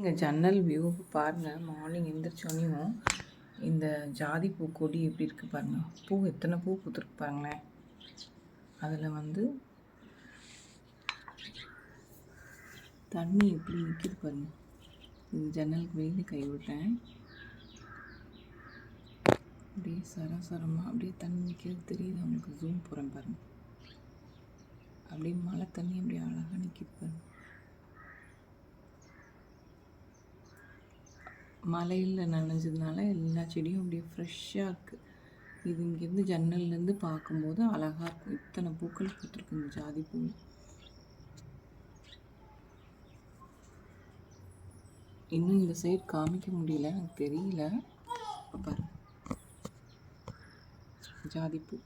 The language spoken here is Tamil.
இங்கே ஜன்னல் வியூ பாருங்கள் மார்னிங் எந்திரிச்சோன்னையும் இந்த ஜாதி பூ கொடி எப்படி இருக்குது பாருங்கள் பூ எத்தனை பூ பூத்துருக்கு பாருங்களேன். அதில் வந்து தண்ணி எப்படி நிற்கிது பாருங்கள் இந்த ஜன்னலுக்கு வெளியில் கை விட்டேன். அப்படியே சரசரமாக அப்படியே தண்ணி நிற்கிறது தெரியுது. அவங்களுக்கு ஜூம் போகிறேன் பாருங்கள் அப்படியே மழை தண்ணி அப்படியே அழகாக நிற்கிது பாருங்க மலையில் நனைஞ்சதுனால எல்லா செடியும் அப்படியே ஃப்ரெஷ்ஷாக இருக்குது இது இங்கேருந்து ஜன்னல்லேருந்து பார்க்கும்போது அழகாக இருக்கும். இத்தனை பூக்கள் பூத்துருக்கு இந்த ஜாதி பூ இன்னும் இந்த சைடு காமிக்க முடியல எனக்கு தெரியல. பாரு. ஜாதிப்பூ